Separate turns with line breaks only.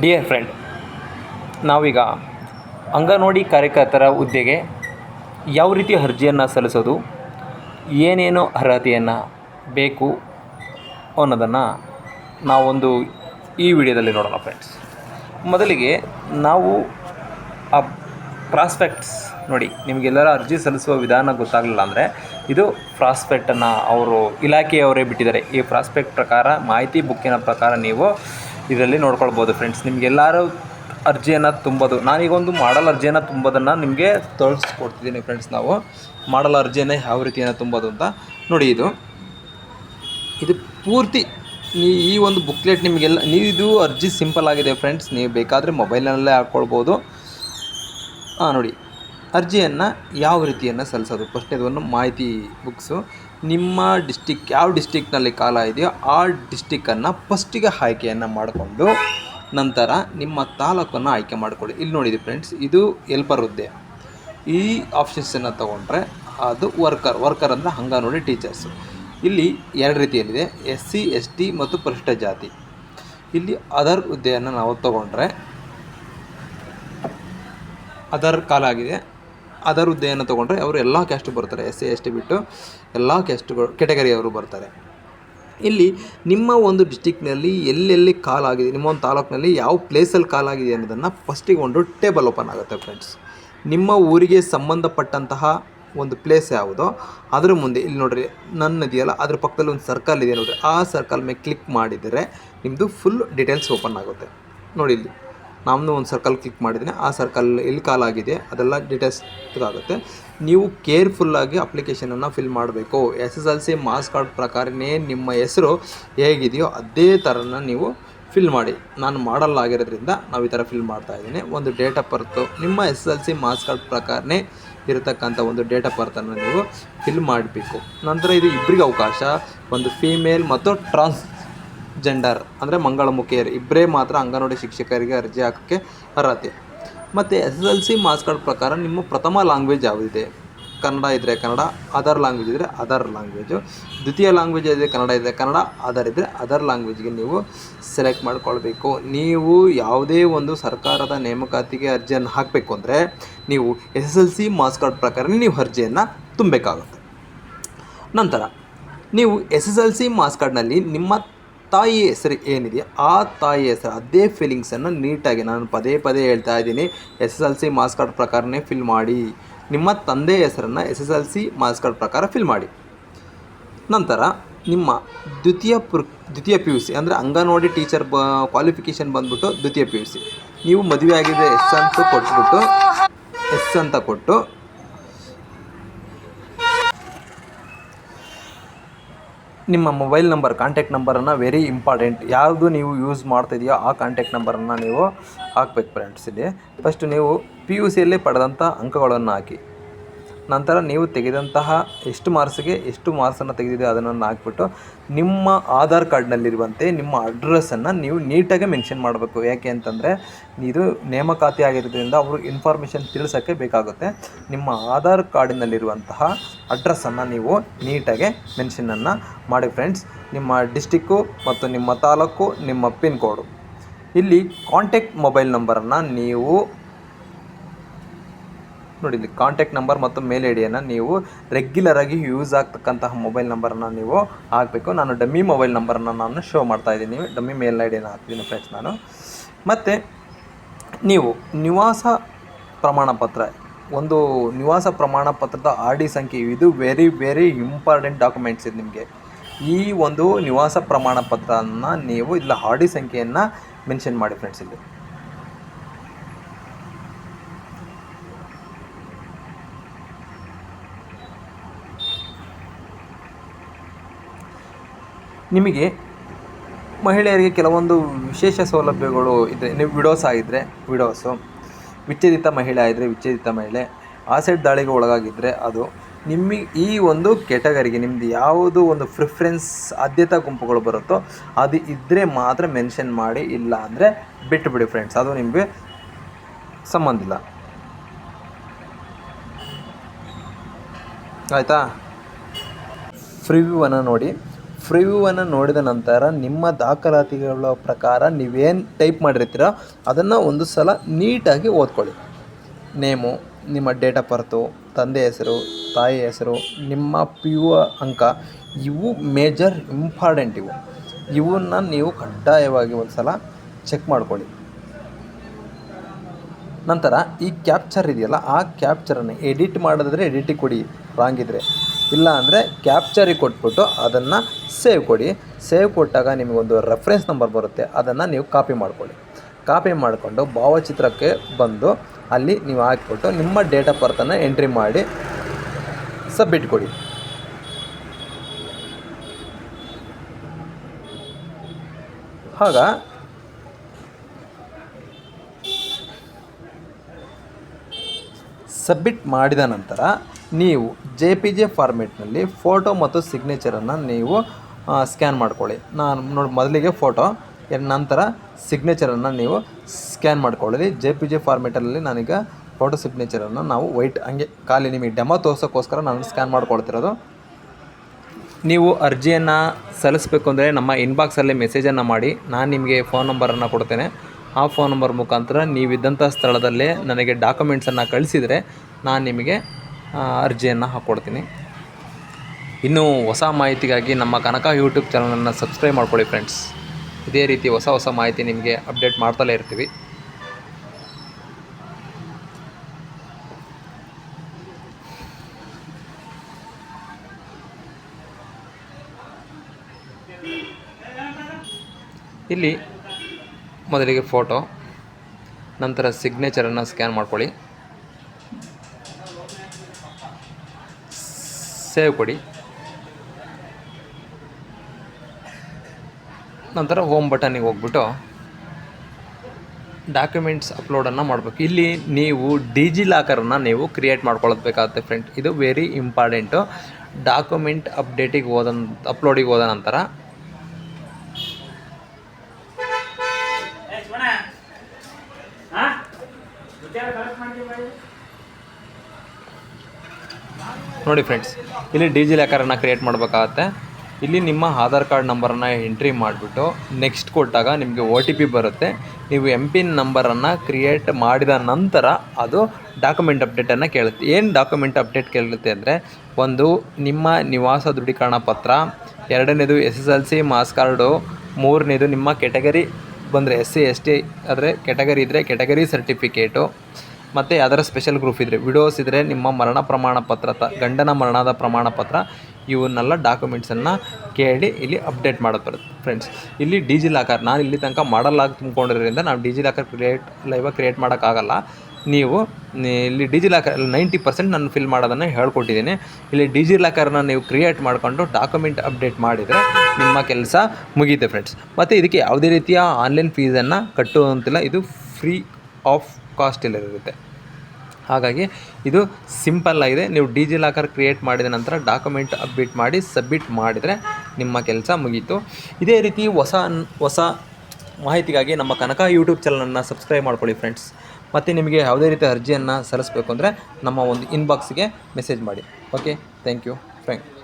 Dear friend ನಾವೀಗ ಅಂಗನವಾಡಿ ಕಾರ್ಯಕರ್ತರ ಹುದ್ದೆಗೆ ಯಾವ ರೀತಿ ಅರ್ಜಿಯನ್ನು ಸಲ್ಲಿಸೋದು, ಏನೇನು ಅರ್ಹತೆಯನ್ನು ಬೇಕು ಅನ್ನೋದನ್ನು ನಾವೊಂದು ಈ ವಿಡಿಯೋದಲ್ಲಿ ನೋಡೋಣ ಫ್ರೆಂಡ್ಸ್ ಮೊದಲಿಗೆ ನಾವು ಆ ಪ್ರಾಸ್ಪೆಕ್ಟ್ಸ್ ನೋಡಿ, ನಿಮಗೆಲ್ಲರ ಅರ್ಜಿ ಸಲ್ಲಿಸುವ ವಿಧಾನ ಗೊತ್ತಾಗಲಿಲ್ಲ ಅಂದರೆ ಇದು ಪ್ರಾಸ್ಪೆಕ್ಟನ್ನು ಅವರು ಇಲಾಖೆಯವರೇ ಬಿಟ್ಟಿದ್ದಾರೆ. ಈ ಪ್ರಾಸ್ಪೆಕ್ಟ್ ಪ್ರಕಾರ ಮಾಹಿತಿ ಬುಕ್ಕಿನ ಪ್ರಕಾರ ನೀವು ಇದರಲ್ಲಿ ನೋಡ್ಕೊಳ್ಬೋದು ಫ್ರೆಂಡ್ಸ್ ನಿಮಗೆಲ್ಲರೂ ಅರ್ಜಿಯನ್ನು ತುಂಬೋದು. ನಾನೀಗೊಂದು ಮಾಡಲ್ ಅರ್ಜಿಯನ್ನು ತುಂಬೋದನ್ನು ನಿಮಗೆ ತೋರಿಸ್ಕೊಡ್ತಿದ್ದೀನಿ ಫ್ರೆಂಡ್ಸ್ ನಾವು. ಮಾಡಲ್ ಅರ್ಜಿಯನ್ನು ಯಾವ ರೀತಿಯನ್ನು ತುಂಬೋದು ಅಂತ ನೋಡಿ ಇದು. ಇದು ಪೂರ್ತಿ ನೀ ಈ ಒಂದು ಬುಕ್ಲೆಟ್ ನಿಮಗೆಲ್ಲ ನೀವು ಇದು ಅರ್ಜಿ ಸಿಂಪಲ್ ಆಗಿದೆ ಫ್ರೆಂಡ್ಸ್ ನೀವು ಬೇಕಾದರೆ ಮೊಬೈಲ್ನಲ್ಲೇ ಹಾಕ್ಕೊಳ್ಬೋದು ಹಾಂ ನೋಡಿ, ಅರ್ಜಿಯನ್ನು ಯಾವ ರೀತಿಯನ್ನು ಸಲ್ಲಿಸೋದು? ಫಸ್ಟ್ನೇದನ್ನು ಮಾಹಿತಿ ಬುಕ್ಸು ನಿಮ್ಮ ಡಿಸ್ಟಿಕ್ ಯಾವ ಡಿಸ್ಟಿಕ್ನಲ್ಲಿ ಕಾಲ ಇದೆಯೋ ಆ ಡಿಸ್ಟಿಕ್ಕನ್ನು ಫಸ್ಟಿಗೆ ಆಯ್ಕೆಯನ್ನು ಮಾಡಿಕೊಂಡು ನಂತರ ನಿಮ್ಮ ತಾಲೂಕನ್ನು ಆಯ್ಕೆ ಮಾಡಿಕೊಳ್ಳಿ. ಇಲ್ಲಿ ನೋಡಿದೆ ಫ್ರೆಂಡ್ಸ್ ಇದು ಎಲ್ಪರ್ ಹುದ್ದೆ. ಈ ಆಪ್ಷನ್ಸನ್ನು ತೊಗೊಂಡ್ರೆ ಅದು ವರ್ಕರ್ ವರ್ಕರ್ ಅಂದರೆ ನೋಡಿ ಟೀಚರ್ಸು ಇಲ್ಲಿ ಎರಡು ರೀತಿಯಲ್ಲಿದೆ ಎಸ್ ಸಿ ಎಸ್ ಟಿ ಮತ್ತು ಪರಿಶಿಷ್ಟ ಜಾತಿ. ಇಲ್ಲಿ ಅದರ್ ಹುದ್ದೆಯನ್ನು ನಾವು ತಗೊಂಡ್ರೆ ಅದರ್ ಕಾಲ ಆಗಿದೆ. ಅದರ್ ಹುದ್ದೆಯನ್ನು ತೊಗೊಂಡ್ರೆ ಅವರು ಎಲ್ಲ ಕ್ಯಾಸ್ಟ್ ಬರ್ತಾರೆ ಎಸ್ ಸಿ ಎಸ್ ಟಿ ಬಿಟ್ಟು ಎಲ್ಲ ಕ್ಯಾಸ್ಟ್ಗಳು ಕೆಟಗರಿಯವರು ಬರ್ತಾರೆ. ಇಲ್ಲಿ ನಿಮ್ಮ ಒಂದು ಡಿಸ್ಟಿಕ್ನಲ್ಲಿ ಎಲ್ಲೆಲ್ಲಿ ಕಾಲ್ ಆಗಿದೆ, ನಿಮ್ಮ ಒಂದು ತಾಲೂಕಿನಲ್ಲಿ ಯಾವ ಪ್ಲೇಸಲ್ಲಿ ಕಾಲ್ ಆಗಿದೆ ಅನ್ನೋದನ್ನು ಫಸ್ಟಿಗೆ ಒಂದು ಟೇಬಲ್ ಓಪನ್ ಆಗುತ್ತೆ ಫ್ರೆಂಡ್ಸ್ ನಿಮ್ಮ ಊರಿಗೆ ಸಂಬಂಧಪಟ್ಟಂತಹ ಒಂದು ಪ್ಲೇಸ್ ಯಾವುದೋ, ಅದರ ಮುಂದೆ, ಇಲ್ಲಿ ನೋಡ್ರಿ, ನನ್ನ ಇದೆಯಲ್ಲ, ಅದ್ರ ಪಕ್ಕದಲ್ಲಿ ಒಂದು ಸರ್ಕಲ್ ಇದೆ ನೋಡ್ರಿ, ಆ ಸರ್ಕಲ್ ಮೇಲೆ ಕ್ಲಿಕ್ ಮಾಡಿದರೆ ನಿಮ್ಮದು ಫುಲ್ ಡೀಟೇಲ್ಸ್ ಓಪನ್ ಆಗುತ್ತೆ. ನೋಡಿ ಇಲ್ಲಿ. ನಾನು ಒಂದು ಸರ್ಕಲ್ ಕ್ಲಿಕ್ ಮಾಡಿದ್ದೀನಿ. ಆ ಸರ್ಕಲ್ ಎಲ್ಲಿ ಕಾಲ್ ಆಗಿದೆ, ಅದೆಲ್ಲ ಡೀಟೇಲ್ಸ್ ಆಗುತ್ತೆ ನೀವು ಕೇರ್ಫುಲ್ಲಾಗಿ ಅಪ್ಲಿಕೇಶನನ್ನು ಫಿಲ್ ಮಾಡಬೇಕು. S S L C marks card ಪ್ರಕಾರನೇ ನಿಮ್ಮ ಹೆಸರು ಹೇಗಿದೆಯೋ ಅದೇ ಥರನ ನೀವು ಫಿಲ್ ಮಾಡಿ. ನಾನು ಮಾಡಲ್ ಆಗಿರೋದ್ರಿಂದ ನಾವು ಈ ಥರ ಫಿಲ್ ಮಾಡ್ತಾ ಇದ್ದೀನಿ. ಒಂದು ಡೇಟ್ ಆಫ್ ಬರ್ತು ನಿಮ್ಮ S S L C marks card ಪ್ರಕಾರನೇ ಇರತಕ್ಕಂಥ ಒಂದು ಡೇಟ್ ಆಫ್ ಬರ್ತನ್ನು ನೀವು ಫಿಲ್ ಮಾಡಬೇಕು. ನಂತರ ಇದು ಇಬ್ಬರಿಗೆ ಅವಕಾಶ. ಒಂದು ಫೀಮೇಲ್ ಮತ್ತು ಟ್ರಾನ್ಸ್ ಜೆಂಡರ್ ಅಂದರೆ ಮಂಗಳಮುಖಿಯರು. ಇಬ್ಬರೇ ಮಾತ್ರ ಅಂಗನವಾಡಿ ಶಿಕ್ಷಕರಿಗೆ ಅರ್ಜಿ ಹಾಕೋಕ್ಕೆ ಅರ್ಹತೆ. ಮತ್ತು S S L C marks card ಪ್ರಕಾರ ನಿಮ್ಮ ಪ್ರಥಮ ಲ್ಯಾಂಗ್ವೇಜ್ ಯಾವುದಿದೆ? ಕನ್ನಡ ಇದ್ದರೆ ಕನ್ನಡ, ಅದರ್ ಲ್ಯಾಂಗ್ವೇಜ್ ಇದ್ದರೆ ಅದರ್ ಲ್ಯಾಂಗ್ವೇಜು. ದ್ವಿತೀಯ ಲ್ಯಾಂಗ್ವೇಜ್ ಇದೆ ಕನ್ನಡ ಇದ್ದರೆ ಕನ್ನಡ, ಅದರ್ ಇದ್ದರೆ ಅದರ್ ಲ್ಯಾಂಗ್ವೇಜ್ಗೆ ನೀವು ಸೆಲೆಕ್ಟ್ ಮಾಡ್ಕೊಳ್ಬೇಕು. ನೀವು ಯಾವುದೇ ಒಂದು ಸರ್ಕಾರದ ನೇಮಕಾತಿಗೆ ಅರ್ಜಿಯನ್ನು ಹಾಕಬೇಕು ಅಂದರೆ ನೀವು S S L C marks card ಪ್ರಕಾರ ನೀವು ಅರ್ಜಿಯನ್ನು ತುಂಬಬೇಕಾಗುತ್ತೆ. ನಂತರ, ನೀವು S S L C marks ಕಾರ್ಡ್ನಲ್ಲಿ ನಿಮ್ಮ ತಾಯಿ ಹೆಸರು ಏನಿದೆಯೋ ಆ ತಾಯಿ ಹೆಸರು, ಅದೇ ಫೀಲಿಂಗ್ಸನ್ನು ನೀಟಾಗಿ ನಾನು ಪದೇ ಪದೇ ಹೇಳ್ತಾ ಇದ್ದೀನಿ. S S L C marks card ಪ್ರಕಾರನೇ ಫಿಲ್ ಮಾಡಿ. ನಿಮ್ಮ ತಂದೆ ಹೆಸರನ್ನು S S L C marks card ಪ್ರಕಾರ ಫಿಲ್ ಮಾಡಿ. ನಂತರ ನಿಮ್ಮ ದ್ವಿತೀಯ ಪುರ್, ದ್ವಿತೀಯ ಪಿ ಯು ಸಿ ಅಂದರೆ ಅಂಗನವಾಡಿ ಟೀಚರ್ ಬ ಕ್ವಾಲಿಫಿಕೇಷನ್ ಬಂದ್ಬಿಟ್ಟು ದ್ವಿತೀಯ ಪಿ ಯು ಸಿ ನೀವು ಮದುವೆ ಆಗಿದೆ ಎಸ್ ಅಂತ ಕೊಟ್ಬಿಟ್ಟು ಎಸ್ ಅಂತ ಕೊಟ್ಟು ನಿಮ್ಮ ಮೊಬೈಲ್ ನಂಬರ್ ಕಾಂಟ್ಯಾಕ್ಟ್ ನಂಬರನ್ನು ವೆರಿ ಇಂಪಾರ್ಟೆಂಟ್ ಯಾವುದು ನೀವು ಯೂಸ್ ಮಾಡ್ತಿದೆಯೋ ಆ ಕಾಂಟ್ಯಾಕ್ಟ್ ನಂಬರನ್ನು ನೀವು ಹಾಕ್ಬೇಕು ಫ್ರೆಂಡ್ಸ್ ಇಲ್ಲಿ. ಫಸ್ಟ್ ನೀವು ಪಿ ಯು ಸಿಯಲ್ಲಿ ಪಡೆದಂಥ ಅಂಕಗಳನ್ನು ಹಾಕಿ. ನಂತರ ನೀವು ತೆಗೆದಂತಹ ಎಷ್ಟು ಮಾರ್ಕ್ಸ್ಗೆ ಎಷ್ಟು ಮಾರ್ಕ್ಸನ್ನು ತೆಗೆದಿದೆ ಅದನ್ನು ಹಾಕ್ಬಿಟ್ಟು ನಿಮ್ಮ ಆಧಾರ್ ಕಾರ್ಡ್ನಲ್ಲಿರುವಂತೆ ನಿಮ್ಮ ಅಡ್ರೆಸ್ಸನ್ನು ನೀವು ನೀಟಾಗಿ ಮೆನ್ಷನ್ ಮಾಡಬೇಕು. ಯಾಕೆ ಅಂತಂದರೆ ಇದು ನೇಮಕಾತಿ ಆಗಿರೋದ್ರಿಂದ ಅವರು ಇನ್ಫಾರ್ಮೇಷನ್ ತಿಳಿಸೋಕ್ಕೆ ಬೇಕಾಗುತ್ತೆ. ನಿಮ್ಮ ಆಧಾರ್ ಕಾರ್ಡಿನಲ್ಲಿರುವಂತಹ ಅಡ್ರೆಸ್ಸನ್ನು ನೀವು ನೀಟಾಗಿ ಮೆನ್ಷನನ್ನು ಮಾಡಿ ಫ್ರೆಂಡ್ಸ್. ನಿಮ್ಮ ಡಿಸ್ಟಿಕ್ಕು ಮತ್ತು ನಿಮ್ಮ ತಾಲೂಕು, ನಿಮ್ಮ ಪಿನ್ ಕೋಡು ಇಲ್ಲಿ ಕಾಂಟ್ಯಾಕ್ಟ್ ಮೊಬೈಲ್ ನಂಬರನ್ನು ನೀವು ನೋಡಿ, ಇಲ್ಲಿ ಕಾಂಟ್ಯಾಕ್ಟ್ ನಂಬರ್ ಮತ್ತು ಮೇಲ್ ಐ ಡಿಯನ್ನು ನೀವು ರೆಗ್ಯುಲರಾಗಿ ಯೂಸ್ ಆಗ್ತಕ್ಕಂತಹ ಮೊಬೈಲ್ ನಂಬರನ್ನು ನೀವು ಹಾಕಬೇಕು. ನಾನು ಡಮ್ಮಿ ಮೊಬೈಲ್ ನಂಬರನ್ನು ನಾನು ಶೋ ಮಾಡ್ತಾ ಇದ್ದೀನಿ. ಡಮ್ಮಿ ಮೇಲ್ ಐ ಡಿಯನ್ನು ಹಾಕ್ತೀನಿ ಫ್ರೆಂಡ್ಸ್ ನಾನು. ಮತ್ತು ನೀವು ನಿವಾಸ ಪ್ರಮಾಣ ಪತ್ರ, ಒಂದು ನಿವಾಸ ಪ್ರಮಾಣ ಪತ್ರದ ಆರ್ ಡಿ ಸಂಖ್ಯೆ, ಇದು ವೆರಿ ವೆರಿ ಇಂಪಾರ್ಟೆಂಟ್ ಡಾಕ್ಯುಮೆಂಟ್ಸ್ ಇದು ನಿಮಗೆ. ಈ ಒಂದು ನಿವಾಸ ಪ್ರಮಾಣ ಪತ್ರನ ನೀವು ಇಲ್ಲ ಆರ್ ಡಿ ಸಂಖ್ಯೆಯನ್ನು ಮೆನ್ಷನ್ ಮಾಡಿ ಫ್ರೆಂಡ್ಸ್ ಇಲ್ಲಿ. ನಿಮಗೆ ಮಹಿಳೆಯರಿಗೆ ಕೆಲವೊಂದು ವಿಶೇಷ ಸೌಲಭ್ಯಗಳು ಇದೆ ನೀವು ವಿಡೋಸ್ ಆಗಿದ್ದರೆ ವಿಡೋಸು, ವಿಚ್ಛೇದಿತ ಮಹಿಳೆ ಆಗಿದ್ದರೆ ವಿಚ್ಛೇದಿತ ಮಹಿಳೆ ಆಸೆಡ್ ದಾಳಿಗೆ ಒಳಗಾಗಿದ್ದರೆ ಅದು ನಿಮಗೆ ಈ ಒಂದು ಕೆಟಗರಿಗೆ ನಿಮ್ಮದು ಯಾವುದು ಒಂದು ಪ್ರಿಫರೆನ್ಸ್ ಆದ್ಯತಾ ಗುಂಪುಗಳು ಬರುತ್ತೋ ಅದು ಇದ್ದರೆ ಮಾತ್ರ ಮೆನ್ಷನ್ ಮಾಡಿ, ಇಲ್ಲ ಅಂದರೆ ಬಿಟ್ಟುಬಿಡಿ ಫ್ರೆಂಡ್ಸ್ ಅದು ನಿಮಗೆ ಸಂಬಂಧ ಇಲ್ಲ. ಆಯಿತಾ? ಫ್ರೀ ವ್ಯೂವನ್ನು ನೋಡಿ. ಪ್ರಿವ್ಯೂವನ್ನು ನೋಡಿದ ನಂತರ ನಿಮ್ಮ ದಾಖಲಾತಿಗಳ ಪ್ರಕಾರ ನೀವೇನು ಟೈಪ್ ಮಾಡಿರ್ತೀರೋ, ಅದನ್ನು ಒಂದು ಸಲ ನೀಟಾಗಿ ಓದ್ಕೊಳ್ಳಿ. ನೇಮು, ನಿಮ್ಮ ಡೇಟ್ ಆಫ್ ಬರ್ತು ತಂದೆ ಹೆಸರು, ತಾಯಿ ಹೆಸರು, ನಿಮ್ಮ ಪಿ ಯು ಅಂಕ, ಇವು ಮೇಜರ್ ಇಂಪಾರ್ಟೆಂಟ್ ಇವು. ಇವನ್ನ ನೀವು ಕಡ್ಡಾಯವಾಗಿ ಒಂದು ಸಲ ಚೆಕ್ ಮಾಡ್ಕೊಳ್ಳಿ. ನಂತರ ಈ ಕ್ಯಾಪ್ಚರ್ ಇದೆಯಲ್ಲ, ಆ ಕ್ಯಾಪ್ಚರನ್ನು ಎಡಿಟ್ ಮಾಡಿದ್ರೆ ಎಡಿಟಿಗೆ ಕೊಡಿ. ರಾಂಗ್ ಇದ್ದರೆ ಇಲ್ಲ ಅಂದರೆ ಕ್ಯಾಪ್ಚರಿಗೆ ಕೊಟ್ಬಿಟ್ಟು ಅದನ್ನು ಸೇವ್ ಕೊಡಿ. ಸೇವ್ ಕೊಟ್ಟಾಗ ನಿಮಗೊಂದು ರೆಫ್ರೆನ್ಸ್ ನಂಬರ್ ಬರುತ್ತೆ. ಅದನ್ನು ನೀವು ಕಾಪಿ ಮಾಡ್ಕೊಳ್ಳಿ. ಕಾಪಿ ಮಾಡಿಕೊಂಡು ಭಾವಚಿತ್ರಕ್ಕೆ ಬಂದು ಅಲ್ಲಿ ನೀವು ಹಾಕಿಬಿಟ್ಟು ನಿಮ್ಮ ಡೇಟ್ ಆಫ್ ಬರ್ತನ್ನು ಎಂಟ್ರಿ ಮಾಡಿ ಸಬ್ಮಿಟ್ ಕೊಡಿ. ಆಗ ಸಬ್ಮಿಟ್ ಮಾಡಿದ ನಂತರ ನೀವು ಜೆ ಪಿ ಜೆ ಫಾರ್ಮೆಟ್ನಲ್ಲಿ ಫೋಟೋ ಮತ್ತು ಸಿಗ್ನೇಚರನ್ನು ನೀವು ಸ್ಕ್ಯಾನ್ ಮಾಡ್ಕೊಳ್ಳಿ. ನಾನು ನೋಡಿ ಮೊದಲಿಗೆ ಫೋಟೋ ನಂತರ ಸಿಗ್ನೇಚರನ್ನು ನೀವು ಸ್ಕ್ಯಾನ್ ಮಾಡ್ಕೊಳ್ಳಿ. ಜೆ ಪಿ ಜೆ ಫಾರ್ಮೆಟಲ್ಲಿ ನಾನೀಗ ಫೋಟೋ ಸಿಗ್ನೇಚರನ್ನು ನಾವು ವೈಟ್, ಹಂಗೆ ಖಾಲಿ ನಿಮಗೆ ಡೆಮೋ ತೋರ್ಸೋಕ್ಕೋಸ್ಕರ ನಾನು ಸ್ಕ್ಯಾನ್ ಮಾಡ್ಕೊಳ್ತಿರೋದು. ನೀವು ಅರ್ಜಿಯನ್ನು ಸಲ್ಲಿಸಬೇಕು ಅಂದರೆ ನಮ್ಮ ಇನ್ಬಾಕ್ಸಲ್ಲಿ ಮೆಸೇಜನ್ನು ಮಾಡಿ. ನಾನು ನಿಮಗೆ ಫೋನ್ ನಂಬರನ್ನು ಕೊಡ್ತೇನೆ. ಆ ಫೋನ್ ನಂಬರ್ ಮುಖಾಂತರ ನೀವಿದ್ದಂಥ ಸ್ಥಳದಲ್ಲೇ ನನಗೆ ಡಾಕ್ಯುಮೆಂಟ್ಸನ್ನು ಕಳಿಸಿದರೆ ನಾನು ನಿಮಗೆ ಅರ್ಜಿಯನ್ನು ಹಾಕ್ಕೊಡ್ತೀನಿ ಇನ್ನೂ ಹೊಸ ಮಾಹಿತಿಗಾಗಿ ನಮ್ಮ ಕನಕ ಯೂಟ್ಯೂಬ್ ಚಾನಲನ್ನು ಸಬ್ಸ್ಕ್ರೈಬ್ ಮಾಡ್ಕೊಳ್ಳಿ ಫ್ರೆಂಡ್ಸ್ ಇದೇ ರೀತಿ ಹೊಸ ಹೊಸ ಮಾಹಿತಿ ನಿಮಗೆ ಅಪ್ಡೇಟ್ ಮಾಡ್ತಲೇ ಇರ್ತೀವಿ. ಇಲ್ಲಿ ಮೊದಲಿಗೆ ಫೋಟೋ, ನಂತರ ಸಿಗ್ನೇಚರನ್ನು ಸ್ಕ್ಯಾನ್ ಮಾಡ್ಕೊಳ್ಳಿ. ಸೇವ್ ಕೊಡಿ. ನಂತರ ಹೋಮ್ ಬಟನಿಗೆ ಹೋಗ್ಬಿಟ್ಟು ಡಾಕ್ಯುಮೆಂಟ್ಸ್ ಅಪ್ಲೋಡನ್ನು ಮಾಡಬೇಕು. ಇಲ್ಲಿ ನೀವು ಡಿಜಿ ಲಾಕರನ್ನು ನೀವು ಕ್ರಿಯೇಟ್ ಮಾಡ್ಕೊಳ್ಬೇಕಾಗುತ್ತೆ ಫ್ರೆಂಡ್ ಇದು ವೆರಿ ಇಂಪಾರ್ಟೆಂಟು ಡಾಕ್ಯುಮೆಂಟ್ ಅಪ್ಡೇಟಿಗೆ ಹೋದ ಅಪ್ಲೋಡಿಗೆ ಹೋದ ನಂತರ ನೋಡಿ ಫ್ರೆಂಡ್ಸ್ ಇಲ್ಲಿ ಡಿಜಿ ಲಾಕರನ್ನು ಕ್ರಿಯೇಟ್ ಮಾಡಬೇಕಾಗತ್ತೆ. ಇಲ್ಲಿ ನಿಮ್ಮ ಆಧಾರ್ ಕಾರ್ಡ್ ನಂಬರನ್ನು ಎಂಟ್ರಿ ಮಾಡಿಬಿಟ್ಟು ನೆಕ್ಸ್ಟ್ ಕೊಟ್ಟಾಗ ನಿಮಗೆ ಒ ಟಿ ಪಿ ಬರುತ್ತೆ. ನೀವು ಎಂ ಪಿನ್ ನಂಬರನ್ನು ಕ್ರಿಯೇಟ್ ಮಾಡಿದ ನಂತರ ಅದು ಡಾಕ್ಯುಮೆಂಟ್ ಅಪ್ಡೇಟನ್ನು ಕೇಳುತ್ತೆ. ಏನು ಡಾಕ್ಯುಮೆಂಟ್ ಅಪ್ಡೇಟ್ ಕೇಳುತ್ತೆ ಅಂದರೆ, ಒಂದು ನಿಮ್ಮ ನಿವಾಸ ದೃಢೀಕರಣ ಪತ್ರ, ಎರಡನೇದು S S L C marks card ಮೂರನೇದು ನಿಮ್ಮ ಕೆಟಗರಿ ಬಂದರೆ ಎಸ್ ಸಿ ಎಸ್ ಟಿ ಆದರೆ ಕೆಟಗರಿ ಇದ್ದರೆ ಕೆಟಗರಿ ಸರ್ಟಿಫಿಕೇಟು ಮತ್ತು ಯಾವ್ದಾರ ಸ್ಪೆಷಲ್ ಗ್ರೂಪ್ ಇದ್ದರೆ ವಿಡೋಸ್ ಇದ್ದರೆ ನಿಮ್ಮ ಮರಣ ಪ್ರಮಾಣ ಪತ್ರ ತ, ಗಂಡನ ಮರಣದ ಪ್ರಮಾಣ ಪತ್ರ, ಇವನ್ನೆಲ್ಲ ಡಾಕ್ಯುಮೆಂಟ್ಸನ್ನು ಕೇಳಿ ಇಲ್ಲಿ ಅಪ್ಡೇಟ್ ಮಾಡೋದು ಬರುತ್ತೆ. ಫ್ರೆಂಡ್ಸ್ ಇಲ್ಲಿ ಡಿಜಿ ಲಾಕರ್ ನಾನು ಇಲ್ಲಿ ತನಕ ಮಾಡಲಾಗಿ ತುಂಬಿಕೊಂಡಿರೋದ್ರಿಂದ ನಾವು ಡಿಜಿ ಲಾಕರ್ ಕ್ರಿಯೇಟ್ ಲೈವ ಕ್ರಿಯೇಟ್ ಮಾಡೋಕ್ಕಾಗಲ್ಲ ನೀವು ಇಲ್ಲಿ ಡಿಜಿ ಲಾಕರ್ ನೈಂಟಿ ಪರ್ಸೆಂಟ್ ನಾನು ಫಿಲ್ ಮಾಡೋದನ್ನು ಹೇಳ್ಕೊಟ್ಟಿದ್ದೀನಿ. ಇಲ್ಲಿ ಡಿಜಿ ಲಾಕರ್ನ ನೀವು ಕ್ರಿಯೇಟ್ ಮಾಡಿಕೊಂಡು ಡಾಕ್ಯುಮೆಂಟ್ ಅಪ್ಡೇಟ್ ಮಾಡಿದರೆ ನಿಮ್ಮ ಕೆಲಸ ಮುಗಿಯುತ್ತೆ ಫ್ರೆಂಡ್ಸ್ ಮತ್ತು ಇದಕ್ಕೆ ಯಾವುದೇ ರೀತಿಯ ಆನ್ಲೈನ್ ಫೀಸನ್ನು ಕಟ್ಟುವಂತಿಲ್ಲ, ಇದು ಫ್ರೀ ಆಫ್ ಕಾಸ್ಟ್ ಇರುತ್ತೆ. ಹಾಗಾಗಿ ಇದು ಸಿಂಪಲ್ ಆಗಿದೆ. ನೀವು ಡಿಜಿ ಲಾಕರ್ ಕ್ರಿಯೇಟ್ ಮಾಡಿದ ನಂತರ ಡಾಕ್ಯುಮೆಂಟ್ ಅಪ್ಡೇಟ್ ಮಾಡಿ ಸಬ್ಮಿಟ್ ಮಾಡಿದರೆ ನಿಮ್ಮ ಕೆಲಸ ಮುಗೀತು. ಇದೇ ರೀತಿ ಹೊಸ ಹೊಸ ಮಾಹಿತಿಗಾಗಿ ನಮ್ಮ ಕನಕ ಯೂಟ್ಯೂಬ್ ಚಾನಲನ್ನು ಸಬ್ಸ್ಕ್ರೈಬ್ ಮಾಡ್ಕೊಳ್ಳಿ ಫ್ರೆಂಡ್ಸ್. ಮತ್ತು ನಿಮಗೆ ಯಾವುದೇ ರೀತಿಯ ಅರ್ಜಿಯನ್ನು ಸಲ್ಲಿಸಬೇಕು ಅಂದರೆ ನಮ್ಮ ಒಂದು ಇನ್ಬಾಕ್ಸ್ಗೆ ಮೆಸೇಜ್ ಮಾಡಿ. Okay thank you friend